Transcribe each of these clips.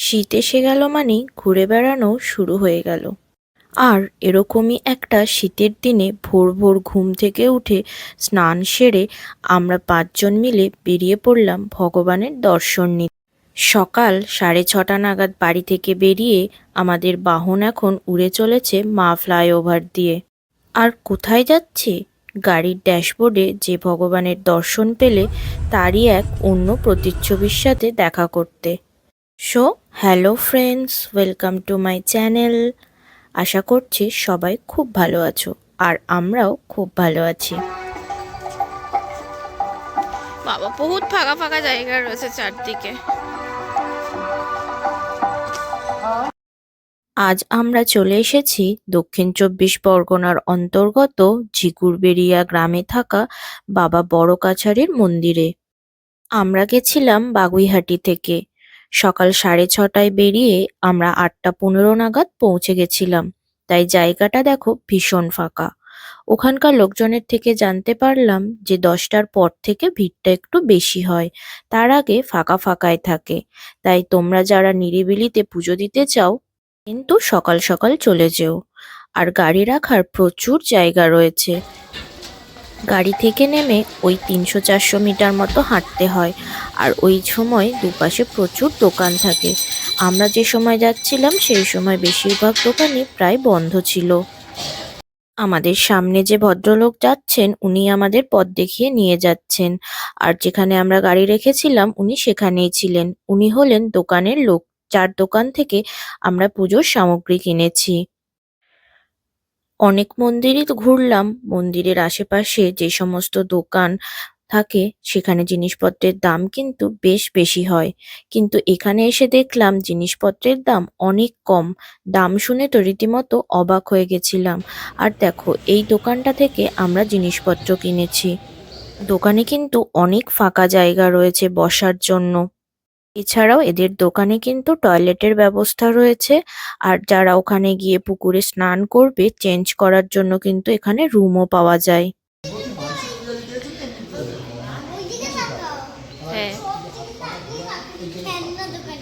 শীত এসে গেল মানেই ঘুরে বেড়ানো শুরু হয়ে গেল। আর এরকমই একটা শীতের দিনে ভোর ভোর ঘুম থেকে উঠে স্নান সেরে আমরা পাঁচজন মিলে বেরিয়ে পড়লাম ভগবানের দর্শন নিতে। সকাল সাড়ে ছটা নাগাদ বাড়ি থেকে বেরিয়ে আমাদের বাহন এখন উড়ে চলেছে মা ফ্লাইওভার দিয়ে। আর কোথায় যাচ্ছে? গাড়ির ড্যাশবোর্ডে যে ভগবানের দর্শন পেলে তারই এক অন্য প্রতিচ্ছবির সাথে দেখা করতে। So hello friends welcome to my channel. আশা করছি সবাই খুব ভালো আছো আর আমরাও খুব ভালো আছি। বাবা বহুত ফাঁকা ফাঁকা জায়গা রয়েছে চারদিকে। আজ আমরা চলে এসেছি দক্ষিণ চব্বিশ পরগনার অন্তর্গত ঝিকুরবেড়িয়া গ্রামে থাকা বাবা বড় কাছারির মন্দিরে। আমরা গেছিলাম বাগুইহাটি থেকে। সকাল সাড়ে ছটায় বেরিয়ে আমরা আটটা পনেরো নাগাদ পৌঁছে গেছিলাম। তাই জায়গাটা দেখো ভীষণ ফাঁকা। ওখানকার লোকজনের থেকে জানতে পারলাম যে দশটার পর থেকে ভিড়টা একটু বেশি হয়। তার আগে ফাঁকা ফাঁকায় থাকে। তাই তোমরা যারা নিরিবিলিতে পুজো দিতে চাও, কিন্তু সকাল সকাল চলে যেও। আর গাড়ি রাখার প্রচুর জায়গা রয়েছে। গাড়ি থেকে নেমে ওই তিনশো চারশো মিটার মতো হাঁটতে হয়। আর ওই সময় দুপাশে প্রচুর দোকান থাকে। আমরা যে সময় যাচ্ছিলাম, সেই সময় বেশিরভাগ দোকানই প্রায় বন্ধ ছিল। আমাদের সামনে যে ভদ্রলোক যাচ্ছেন, উনি আমাদের পথ দেখিয়ে নিয়ে যাচ্ছেন। আর যেখানে আমরা গাড়ি রেখেছিলাম, উনি সেখানেই ছিলেন। উনি হলেন দোকানের লোক। যার দোকান থেকে আমরা পুজোর সামগ্রী কিনেছি। অনেক মন্দিরই তো ঘুরলাম। মন্দিরের আশেপাশে যে সমস্ত দোকান থাকে, সেখানে জিনিসপত্রের দাম কিন্তু বেশ বেশি হয়। কিন্তু এখানে এসে দেখলাম জিনিসপত্রের দাম অনেক কম। দাম শুনে তো রীতিমতো অবাক হয়ে গেছিলাম। আর দেখো, এই দোকানটা থেকে আমরা জিনিসপত্র কিনেছি। দোকানে কিন্তু অনেক ফাঁকা জায়গা রয়েছে বসার জন্য। এছাড়াও এদের দোকানে কিন্তু টয়লেটের ব্যবস্থা রয়েছে। আর যারা ওখানে গিয়ে পুকুরে স্নান করবে চেঞ্জ করার জন্য কিন্তু এখানে রুমও পাওয়া যায়। হ্যাঁ।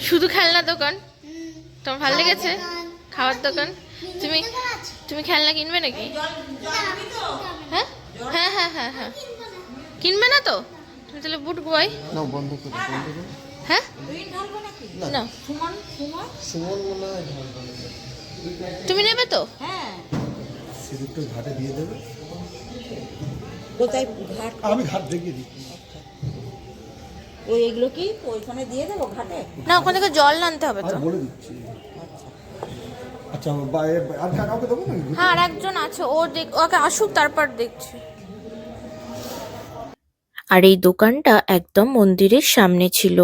শুধু খেলনা দোকান? তোমার ভালো লেগেছে? খাওয়ার দোকান। তুমি তুমি খেলনা কিনবে নাকি? হ্যাঁ? হ্যাঁ হ্যাঁ হ্যাঁ হ্যাঁ। কিনবে না তো? তুমি তাহলে বুট বয় বন্ধ বন্ধ করে। হ্যাঁ? না। হয়। তুমি নেবে তো? সিঁদুরটা ঘাটে দিয়ে দেবে। কোথায় ঘাট? আমি ঘাট দেখিয়ে দিই। ওই এগুলো কি ওইখানে দিয়ে দেবো ঘাটে? না ওখান থেকে জল আনতে হবে তো। বলে দিচ্ছি। আচ্ছা আর কাউকে দেবো না হ্যাঁ আর একজন আছে। ও দেখ ওকে আসুক তারপর দেখছি। আর এই দোকানটা একদম মন্দিরের সামনে ছিল।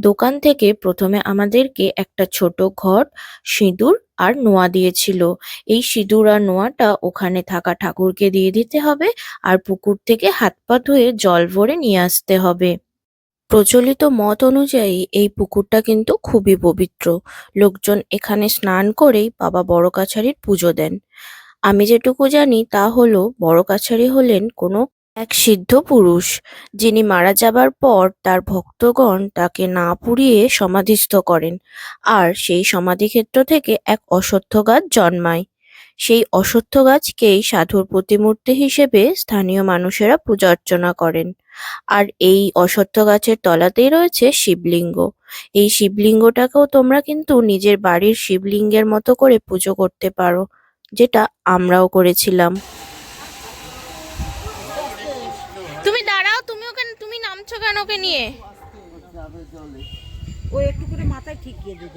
দোকান থেকে প্রথমে আমাদেরকে একটা ছোট ঘট, সিঁদুর আর নোয়া দিয়েছিল। এই সিঁদুর আর নোয়াটা ওখানে থাকা ঠাকুরকে দিয়ে দিতে হবে আর পুকুর থেকে হাত পা ধুয়ে জল ভরে নিয়ে আসতে হবে। প্রচলিত মত অনুযায়ী এই পুকুরটা কিন্তু খুবই পবিত্র। লোকজন এখানে স্নান করেই বাবা বড় কাছারির পুজো দেন। আমি যেটুকু জানি তা হলো বড় কাছারি হলেন কোনো এক সিদ্ধ পুরুষ, যিনি মারা যাবার পর তার ভক্তগণ তাকে না পুড়িয়ে সমাধিস্থ করেন আর সেই সমাধিক্ষেত্র থেকে এক অশ্বত্থ গাছ জন্মায়। সেই অশ্বত্থ গাছকেই সাধুর প্রতিমূর্তি হিসেবে স্থানীয় মানুষেরা পূজা অর্চনা করেন। আর এই অশ্বত্থ গাছের তলাতেই রয়েছে শিবলিঙ্গ। এই শিবলিঙ্গটাকেও তোমরা কিন্তু নিজের বাড়ির শিবলিঙ্গের মতো করে পুজো করতে পারো, যেটা আমরাও করেছিলাম তুমি দাঁড়াও তুমি ওকে তুমি কেন ওকে নিয়ে? ওই একটু করে মাথায় ঠিকিয়ে দিত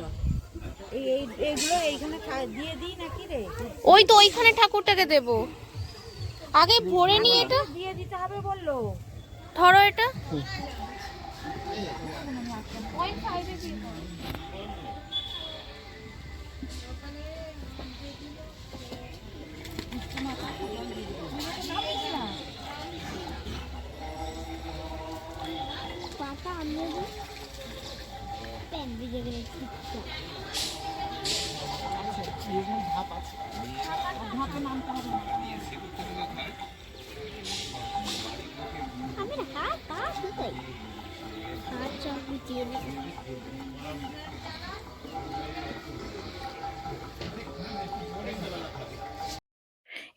এই এই এইগুলো এইখানে খা- দিয়ে দিই নাকি রে? ওই তো ওইখানে ঠাকুরটাকে দেব। আগে ভরে নিয়ে এটা? দিয়ে দিতে হবে বলল। ধরো এটা। আমি না হাত পা শুকাই হাত চক দিয়ে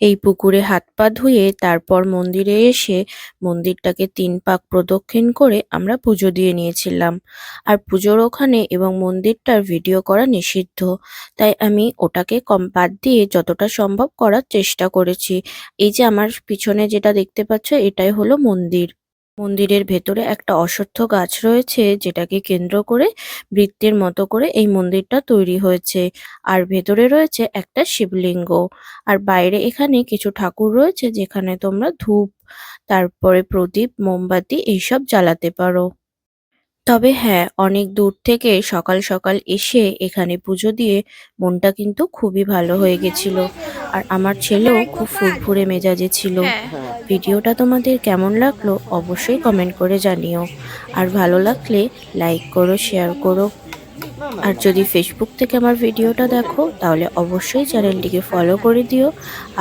এই পুকুরে হাত পা ধুয়ে তারপর মন্দিরে এসে মন্দিরটাকে তিন পাক প্রদক্ষিণ করে আমরা পুজো দিয়ে নিয়েছিলাম। আর পুজোর ওখানে এবং মন্দিরটার ভিডিও করা নিষিদ্ধ। তাই আমি ওটাকে কম, বাদ দিয়ে যতটা সম্ভব করার চেষ্টা করেছি। এই যে আমার পিছনে যেটা দেখতে পাচ্ছ, এটাই হলো মন্দির। মন্দিরের ভেতরে একটা অশ্বত্থ গাছ রয়েছে, যেটাকে কেন্দ্র করে বৃত্তের মতো করে এই মন্দিরটা তৈরি হয়েছে। আর ভেতরে রয়েছে একটা শিবলিঙ্গ। আর বাইরে এখানে কিছু ঠাকুর রয়েছে, যেখানে তোমরা ধূপ, তারপরে প্রদীপ, মোমবাতি এইসব জ্বালাতে পারো। তবে হ্যাঁ অনেক দূর থেকে সকাল সকাল এসে এখানে পুজো দিয়ে মনটা কিন্তু খুবই ভালো হয়ে গেছিল। আর আমার ছেলেও খুব ফুরফুরে মেজাজে ছিল। হ্যাঁ। ভিডিওটা তোমাদের কেমন লাগল অবশ্যই কমেন্ট করে জানিও। আর ভালো লাগলে লাইক করো শেয়ার করো। আর যদি ফেসবুক থেকে আমার ভিডিওটা দেখো, তাহলে অবশ্যই চ্যানেলটিকে ফলো করে দিও।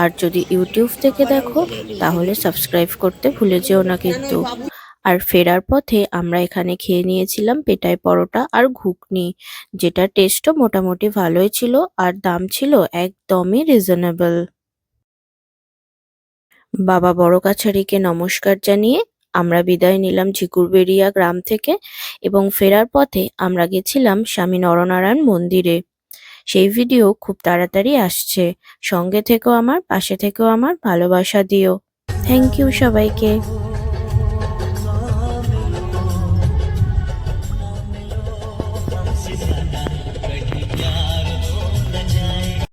আর যদি ইউটিউব থেকে দেখো, তাহলে সাবস্ক্রাইব করতে ভুলে যেও না কিন্তু। আর ফেরার পথে আমরা এখানে খেয়ে নিয়েছিলাম পেটাই পরোটা আর ঘুগনি, যেটা টেস্টও মোটামুটি ভালোই ছিল আর দাম ছিল একদমই রিজনেবল বাবা বড় কাছারিকে নমস্কার জানিয়ে আমরা বিদায় নিলাম ঝিকুরবেড়িয়া গ্রাম থেকে এবং ফেরার পথে আমরা গেছিলাম স্বামী নরনারায়ণ মন্দিরে। সেই ভিডিও খুব তাড়াতাড়ি আসছে। সঙ্গে থেকেও আমার, পাশে থেকেও আমার ভালোবাসা দিও। থ্যাংক ইউ সবাইকে।